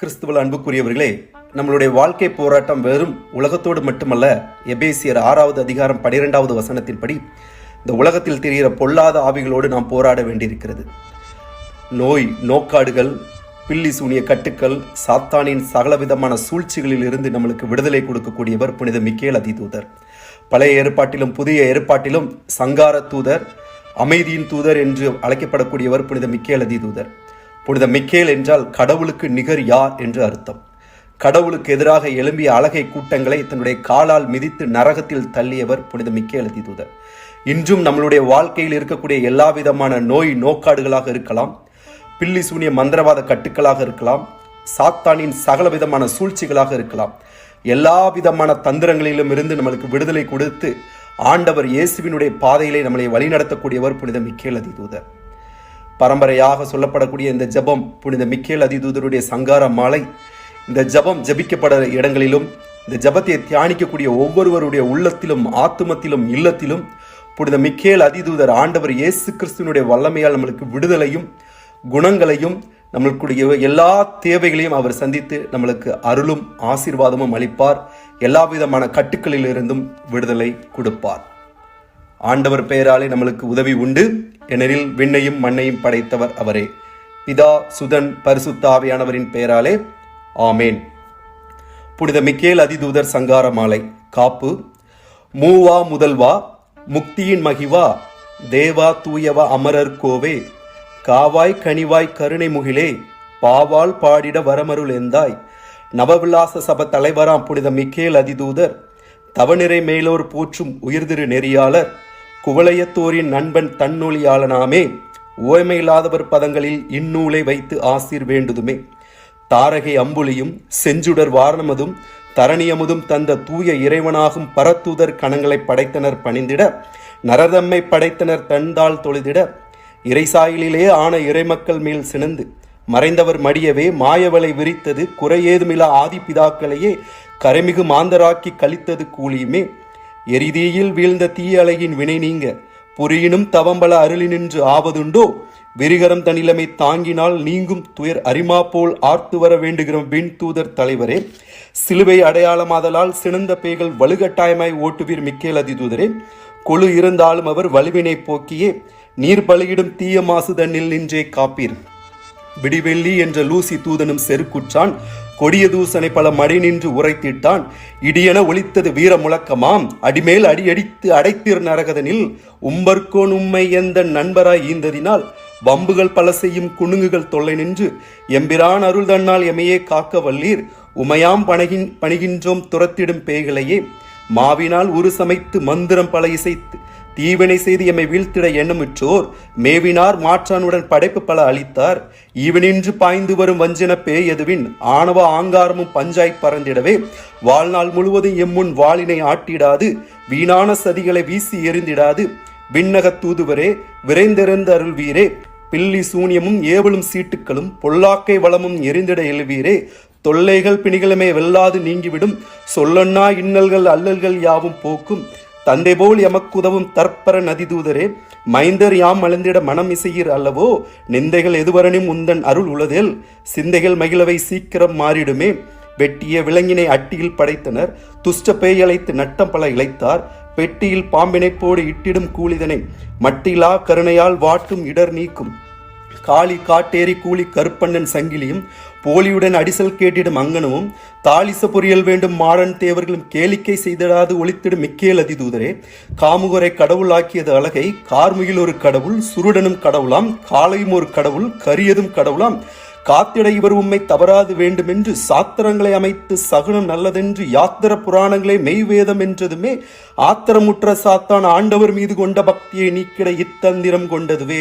கிறிஸ்துவ அன்புக்குரியவர்களே நம்மளுடைய வாழ்க்கை போராட்டம் வெறும் உலகத்தோடு மட்டுமல்ல எபேசியர் ஆறாவது அதிகாரம் பனிரெண்டாவது வசனத்தின்படி இந்த உலகத்தில் தெரிகிற பொல்லாத ஆவிகளோடு நாம் போராட வேண்டியிருக்கிறது. நோய் நோக்காடுகள் பில்லி சூனிய கட்டுக்கள் சாத்தானின் சகலவிதமான சூழ்ச்சிகளில் இருந்து நம்மளுக்கு விடுதலை கொடுக்கக்கூடியவர் புனித மிக்கேல் அதிதூதர். பழைய ஏற்பாட்டிலும் புதிய ஏற்பாட்டிலும் சங்கார தூதர் அமைதியின் தூதர் என்று அழைக்கப்படக்கூடியவர் புனித மிக்கேல் அதிதூதர். புனித மிக்கேல் என்றால் கடவுளுக்கு நிகர் யார் என்று அர்த்தம். கடவுளுக்கு எதிராக எழும்பிய அழகை கூட்டங்களை தன்னுடைய காலால் மிதித்து நரகத்தில் தள்ளியவர் புனித மிக்கேல் அதிதூதர். இன்றும் நம்மளுடைய வாழ்க்கையில் இருக்கக்கூடிய எல்லா விதமான நோய் நோக்காடுகளாக இருக்கலாம் பில்லி சூனிய மந்திரவாத கட்டுக்களாக இருக்கலாம் சாத்தானின் சகல விதமான சூழ்ச்சிகளாக இருக்கலாம். எல்லா விதமான தந்திரங்களிலும் இருந்து நம்மளுக்கு விடுதலை கொடுத்து ஆண்டவர் இயேசுவினுடைய பாதையிலே நம்மளை வழிநடத்தக்கூடியவர் புனித மிக்கேல் அதிதூதர். பரம்பரையாக சொல்லப்படக்கூடிய இந்த ஜெபம் புனித மிக்கேல் அதிதூதருடைய சங்கார மாலை இந்த ஜெபம் ஜெபிக்கப்பட இடங்களிலும் இந்த ஜெபத்தை தியானிக்கக்கூடிய ஒவ்வொருவருடைய உள்ளத்திலும் ஆத்துமத்திலும் இல்லத்திலும் புனித மிக்கேல் அதிதூதர் ஆண்டவர் இயேசு கிறிஸ்துவனுடைய வல்லமையால் நம்மளுக்கு விடுதலையும் குணங்களையும் நம்மளுக்குடைய எல்லா தேவைகளையும் அவர் சந்தித்து நம்மளுக்கு அருளும் ஆசீர்வாதமும் அளிப்பார். எல்லா விதமான கட்டுக்களிலிருந்தும் விடுதலை கொடுப்பார். ஆண்டவர் பெயராலே நம்மளுக்கு உதவி உண்டு. எனில் விண்ணையும் மண்ணையும் படைத்தவர் அவரே. பிதா சுதன் பரிசுத்தாவியானவரின் பெயராலே. ஆமேன். புனித மிக்கேல் அதிதூதர் சங்கார மாலை காப்பு. மூவா முதல்வா முக்தியின் மகிவா தேவா தூயவா அமரர் கோவே. காவாய் கனிவாய் கருணை முகிலே பாவால் பாடிட வரமருள் எந்தாய். நவவிலாச சப தலைவராம் புனித மிக்கேல் அதிதூதர். தவநிறை மேலோர் போற்றும் உயிர்திரு நெறியாளர். குவளையத்தோரின் நண்பன் தன்னொழியாளனாமே ஓய்மையில்லாதவர் பதங்களில் இந்நூலை வைத்து ஆசீர் வேண்டுதுமே. தாரகை அம்புலியும் செஞ்சுடர் வாரணமதும் தரணியமுதும் தந்த தூய இறைவனாகும் பரத்தூதர் கணங்களை படைத்தனர் பணிந்திட நரதம்மை படைத்தனர் தந்தால் தொழுதிட இறைசாயிலே ஆன இறைமக்கள் மேல் சினந்து மறைந்தவர் மடியவே மாயவலை விரித்தது குறையேதுமில்லா ஆதிபிதாக்களையே கரைமிகு மாந்தராக்கி கழித்தது கூலியுமே. எரிதீயில் வீழ்ந்த தீயலையின் வினை நீங்க. புரியினும் தவம்பல அருளினின்று ஆவதுண்டோ? விரிகரம் தனிலமை தாங்கினால் நீங்கும் துயர் அரிமா போல் ஆர்த்து வர வேண்டுகிற விண் தூதர் தலைவரே. சிலுவை அடையாளமாதலால் சினந்த பேய்கள் வலுகட்டாயமாய் ஓட்டுவீர் மிக்கேல் அதிதூதரே கொழு இருந்தாலும் அவர் வலுவினை போக்கியே. நீர் பலியிடும் தீய மாசு தன்னில் நின்றே காப்பீர். விடிவெள்ளி என்ற லூசி தூதனும் செருக்குற்றான். கொடிய தூசனை பல மடை நின்று உரைத்திட்டான். இடியென ஒலித்தது வீர முழக்கமாம். அடிமேல் அடியடித்து அடைத்திரு நரகதனில் உம்பர்கோன் உம்மை எந்த நண்பராய் ஈந்ததினால் வம்புகள் பல செய்யும் குணுங்குகள் தொல்லை நின்று எம்பிரான் அருள் தன்னால் எமையே காக்க வல்லீர். உமையாம் பணகின் பணிகின்றோம் துரத்திடும் பேய்களையே மாவினால் உரு சமைத்து மந்திரம் பல இசைத்து தீவினை செய்து எம்மை வீழ்த்திட எண்ணமுற்றோர். மேவினார் மாற்றானுடன் படைப்பு பல அளித்தார். ஈவனின்று பாய்ந்து வரும் வஞ்சன பேய் எதுவின் ஆணவ ஆங்காரமும் பஞ்சாய் பறந்திடவே. வாழ்நாள் முழுவதும் எம்முன் வாளினை ஆட்டிடாது. வீணான சதிகளை வீசி எறிந்திடாது. விண்ணக தூதுவரே விரைந்திருந்த அருள்வீரே. பில்லி சூனியமும் ஏவலும் சீட்டுக்களும் பொல்லாக்கை வளமும் எரிந்திட எழுவீரே தொல்லைகள் பிணிகளுமே வெல்லாது நீங்கிவிடும். சொல்லொன்னா இன்னல்கள் அல்லல்கள் யாவும் போக்கும். தந்தை போல் எமக்குதவும் தற்பர நதிதூதரே மைந்தர் யாம் மலர்ந்திட மனம் இசையீர் அல்லவோ? நிந்தைகள் எதுவரனும் உந்தன் அருள் உளதில் சிந்தைகள் மகிழவை சீக்கிரம் மாறிடுமே. வெட்டிய விலங்கினை அட்டியில் படைத்தனர் துஷ்ட பேயழைத்து நட்டம் பல இழைத்தார். பெட்டியில் பாம்பினைப் போடு இட்டிடும் கூலிதனை மட்டிலா கருணையால் வாட்டும் இடர் நீக்கும். காளி காட்டேரி கூலி கருப்பண்ணன் சங்கிலியும் போலியுடன் அடிசல் கேட்டிடும் அங்கனமும் தாலிச பொரியல் வேண்டும் மாடன் தேவர்களும் கேளிக்கை செய்திடாது ஒழித்திடும் மிக்கேல் அதிதூதரே. காமுகரை கடவுளாக்கியது அழகை கார்முகில் ஒரு கடவுள் சுருடனும் கடவுளாம் காலையும் ஒரு கடவுள் கரியதும் கடவுளாம். காத்திட இவர் உம்மை தவறாது வேண்டுமென்று சாத்திரங்களை அமைத்து சகுனம் நல்லதென்று யாத்திர புராணங்களை மெய்வேதம் என்றதுமே ஆத்திரமுற்ற சாத்தான் ஆண்டவர் மீது கொண்ட பக்தியை நீக்கிட இத்தந்திரம் கொண்டதுவே.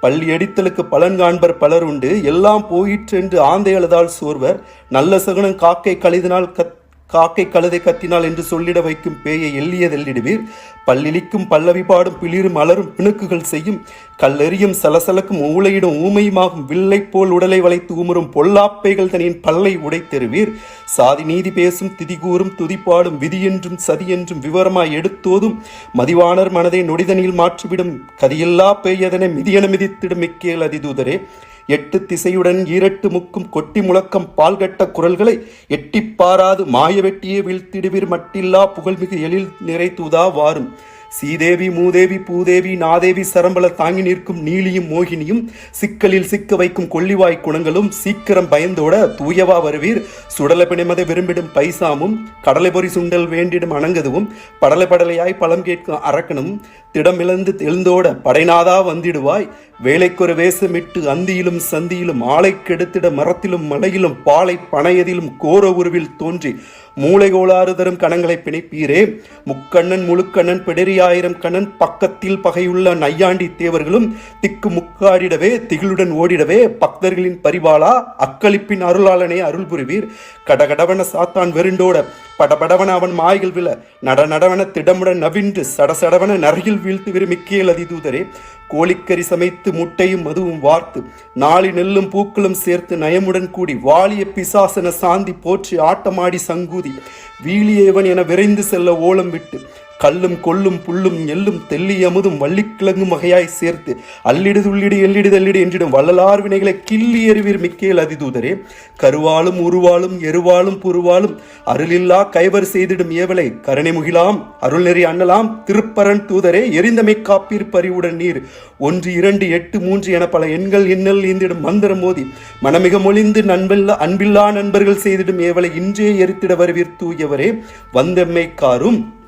பள்ளி அடித்தலுக்கு பலன் காண்பர் பலர் உண்டு. எல்லாம் போயிற்று என்று ஆந்தை அழுதால் சோர்வர். நல்ல சகுனம் காக்கை கழிதனால் கத் காக்கை கழுதை கத்தினால் என்று சொல்லிட வைக்கும் பேயை எள்ளியதெல்லிடுவீர் பல்லிழிக்கும் பல்லவி பாடும் பிளிரும் அலரும் பிணுக்குகள் செய்யும். கல்லெறியும் சலசலக்கும் ஊளையிடும் ஊமையுமாகும் வில்லை போல் உடலை வளைத்து உமரும் பொல்லாப்பைகள் தனியின் பல்லை உடைத்தெருவீர் சாதி நீதி பேசும் திதிகூறும் துதிப்பாடும் விதி என்றும் விவரமாய் எடுத்தோதும் மதிவாணர் மனதை நொடிதனில் மாற்றிவிடும். கதியில்லா பேயதனை மிதியன மிதித்திடும் மிக்கேல் அதிதூதரே. எட்டு திசையுடன் ஈரட்டு முக்கும் கொட்டி முழக்கம் பால்கட்ட குரல்களை எட்டிப் பாராது மாய வெட்டியே வீழ்த்திடுவீர் மட்டில்லா புகழ்மிகு எழில் நிறைத்துதா வாரும். சீதேவி மூதேவி பூதேவி நாதேவி சரம்பல தாங்கி நிற்கும் நீலியும் மோகினியும் சிக்கலில் சிக்க வைக்கும் கொள்ளிவாய் குணங்களும் சீக்கிரம் பயந்தோட தூயவா வருவீர். சுடலை பிணைமதை விரும்பிடும் பைசாமும் கடலை பொறி சுண்டல் வேண்டிடும் அணங்கதுவும் படலை படலையாய் பழம் கேட்கும் அரக்கனும் திடமிழந்து தெளிந்தோட படைநாதா வந்திடுவாய். வேலைக்கொரு வேஷமிட்டு அந்தியிலும் சந்தியிலும் ஆலை கெடுத்திட மரத்திலும் மலையிலும் பாலை பனையதிலும் கோர உருவில் தோன்றி மூளை கோளாறு தரும் கணங்களை பிணைப்பீரே. முக்கண்ணன் முழுக்கண்ணன் பிடரியாயிரம் கண்ணன் பக்கத்தில் பகையுள்ள நையாண்டி தேவர்களும் திக்கு முக்காடிடவே திகிலுடன் ஓடிடவே பக்தர்களின் பரிபாலா அக்களிப்பின் அருளாளனை அருள் புரிவீர் கடகடவன சாத்தான் வெருண்டோட படபடவன அவன் மாய்கள் விழ. நட நடவன திடமுடன் நவின்று சடசடவன நரையில் வீழ்த்து விருமிக்கேல் அதிதூதரே. கோழிக்கறி சமைத்து முட்டையும் மதுவும் வார்த்து நாளி நெல்லும் பூக்களும் சேர்த்து நயமுடன் கூடி வாலிய பிசாசன சாந்தி போற்றி ஆட்டமாடி சங்கூதி. வீழியேவன் என விரைந்து செல்ல ஓலம் விட்டு கல்லும் கொல்லும் புல்லும் எல்லும் தெல்லி அமுதும் வள்ளிக்கிழங்கும் வகையாய் சேர்த்து அல்லிடு துள்ளிடு எல்லிடு தள்ளிடு என்றிடும் வள்ளலார் வினைகளை கிள்ளி எறிவீர் மிக்கேல் அதிதூதரே. கருவாலும் உருவாலும் எருவாலும் புருவாலும் அருளில்லா கைவர் செய்திடும் ஏவலை கருணை முகிலாம் அருள் நெறி அண்ணலாம் திருப்பரன் தூதரே எரிந்தமை காப்பீர் பறிவுடன் நீர். ஒன்று இரண்டு எட்டு மூன்று என பல எண்கள் இன்னல் ஈந்திடும் மந்திரம் மோதி மனமிக மொழிந்து நண்பில்லா அன்பில்லா நண்பர்கள் செய்திடும் ஏவலை இன்றே எரித்திட வருவீர் தூயவரே. வந்தெம்மை காரும்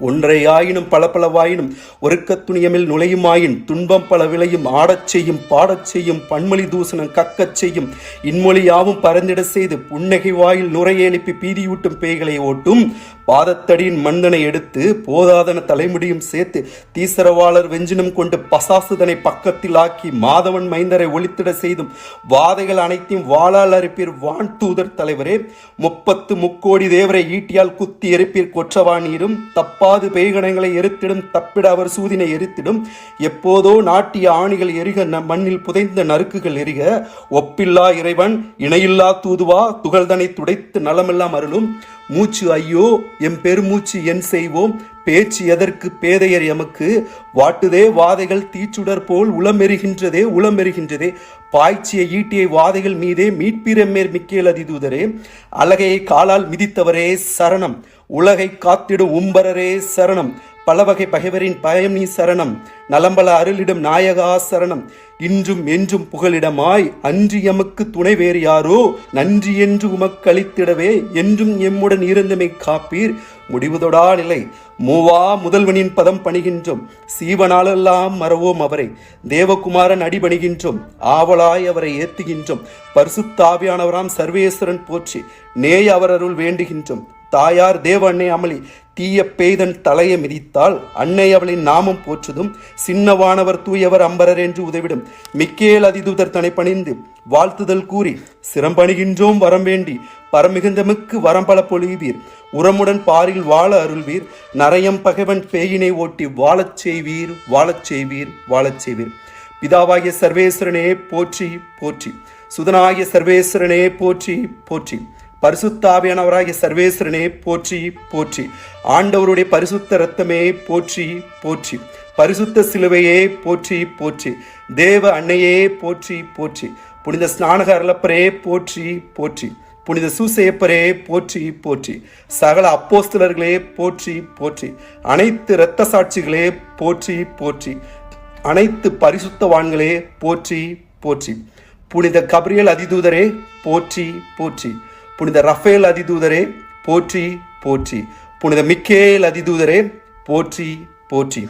ஒன்றையாயினும் பளபளவாயினும் பல பலவாயினும் ஒருக்கத் துணியமில் நுழையுமாயின் துன்பம் பல விளையும் ஆடச் செய்யும் பாடச் செய்யும் பன்மொழி தூசணம் கக்கச் செய்யும் இன்மொழியாவும் பறந்திட பரந்திட செய்து புன்னகை வாயில் நுரையெழுப்பி பீதியூட்டும் பேய்களை ஓட்டும் பாதத்தடியின் மந்தனை எடுத்து போதாதன தலைமுடியும் சேர்த்து தீசரவாளர் வெஞ்சினம் கொண்டு பசாசுதனை பக்கத்தில் ஆக்கி மாதவன் மைந்தரை ஒளித்திட செய்தும் வாதைகள் அனைத்தையும் வாளால் அறுப்பீர் வான் தூதர் தலைவரே. முப்பத்து முக்கோடி தேவரை ஈட்டியால் குத்தி எரிப்பீர் கொற்றவானீரும் தப்பாது பெய்கணங்களை எரித்திடும் தப்பிட அவர் சூதினை எரித்திடும். எப்போதோ நாட்டிய ஆணிகள் எரிக நம் மண்ணில் புதைந்த நறுக்குகள் எரிக. ஒப்பில்லா இறைவன் இணையில்லா தூதுவா துகள்தனை துடைத்து நலமெல்லாம் அருளும். மூச்சு ஐயோ எம் பெருமூச்சு என் செய்வோம். பேச்சு எதற்கு பேதையர் எமக்கு? வாட்டுதே வாதைகள் தீச்சுடர் போல் உளமெருகின்றதே உளமெருகின்றதே. பாய்ச்சிய ஈட்டியை வாதைகள் மீதே மீட்பிரமேர் மிக்கேல் அதிதூதரே அழகையை காலால் மிதித்தவரே சரணம். உலகை காத்திடும் உம்பரரே சரணம். பலவகை பகைவரின் பயம் நீ சரணம். நலம்பல அருளிடும் நாயகா சரணம். இன்றும் என்றும் புகலிடமாய் அன்று எமக்கு துணை வேறு யாரோ? நன்றி என்று உமக்களித்திடவே என்றும் எம்முடன் இருந்தமை காப்பீர். முடிவுதொடா நிலை. மூவா முதல்வனின் பதம் பணிகின்றோம். சீவனாலெல்லாம் மறவோம் அவரை. தேவகுமாரன் அடிபணிகின்றோம். ஆவலாய் அவரை ஏத்துகின்றோம். பரிசுத்தாவியானவராம் சர்வேஸ்வரன் போற்றி. நேய் அவர் அருள் வேண்டுகின்றோம். தாயார் தேவ அன்னை அமளி. தீய பெய்தன் தலையை மிதித்தால் அன்னை அவளின் நாமம் போற்றுதும். சின்னவானவர் தூயவர் அம்பரர் என்று உதவிடும். மிக்கேல் அதிதூதர் தனை பணிந்து வாழ்த்துதல் கூறி சிரம்பணிகின்றோம் வரம் வேண்டி. பரமிகுந்தமுக்கு வரம் பல பொழிவீர். உரமுடன் பாரில் வாழ அருள்வீர். நரையம் பகைவன் பேயினை ஓட்டி வாழச் செய்வீர் வாழச் செய்வீர் வாழச் செய்வீர். பிதாவாகிய சர்வேஸ்வரனே போற்றி போற்றி. சுதனாகிய சர்வேஸ்வரனே போற்றி போற்றி. பரிசுத்தாவியானவராகிய சர்வேஸ்வரனே போற்றி போற்றி ஆண்டவருடைய பரிசுத்த ரத்தமே போற்றி போற்றி பரிசுத்த சிலுவையே போற்றி போற்றி தேவ அன்னையே போற்றி போற்றி புனித ஸ்நானக அருளப்பரே போற்றி போற்றி புனித சூசையப்பரே போற்றி போற்றி சகல அப்போஸ்தலர்களே போற்றி போற்றி அனைத்து இரத்த சாட்சிகளே போற்றி போற்றி அனைத்து பரிசுத்தவான்களே போற்றி போற்றி புனித கபிரியல் அதிதூதரே போற்றி போற்றி புனித ரஃபேல் அதிதூதரே போற்றி போற்றி. புனித மிக்கேல் அதிதூதரே போற்றி போற்றி.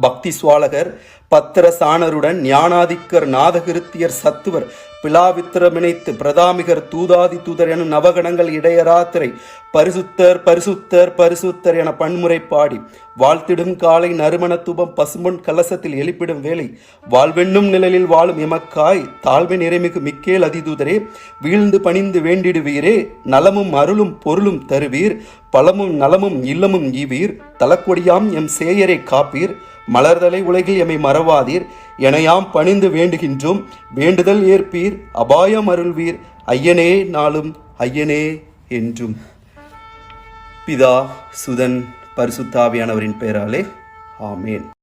பக்தி சுவாலகர் பத்திர சாணருடன் ஞானாதிக்கர் நாதகிருத்தியர் சத்துவர் பிளாவித்திரமிணைத்து பிரதாமிகர் தூதாதி தூதர் எனும் நவகணங்கள் இடையராத்திரை பரிசுத்தர் பரிசுத்தர் பரிசுத்தர் என பன்முறை பாடி வாழ்த்திடும் காலை நறுமண தூபம் பசும்பொன் கலசத்தில் எழுப்பிடும் வேலை வாழ்வெண்ணும் நிழலில் வாழும் எமக்காய் தாழ்மை நிறைமிகு மிக்கேல் அதிதூதரே வீழ்ந்து பணிந்து வேண்டிடுவீரே நலமும் அருளும் பொருளும் தருவீர் பலமும் நலமும் இல்லமும் ஈவீர் தலக்கொடியாம் எம் சேயரை காப்பீர் மலர்தலை உலகில் எமை மறவாதீர். எனையாம் பணிந்து வேண்டுகின்றோம். வேண்டுதல் ஏற்பீர். அபாயம் அருள்வீர். ஐயனே நாளும் ஐயனே என்றும். பிதா சுதன் பரிசுத்தாவியானவரின் பெயராலே. ஆமேன்.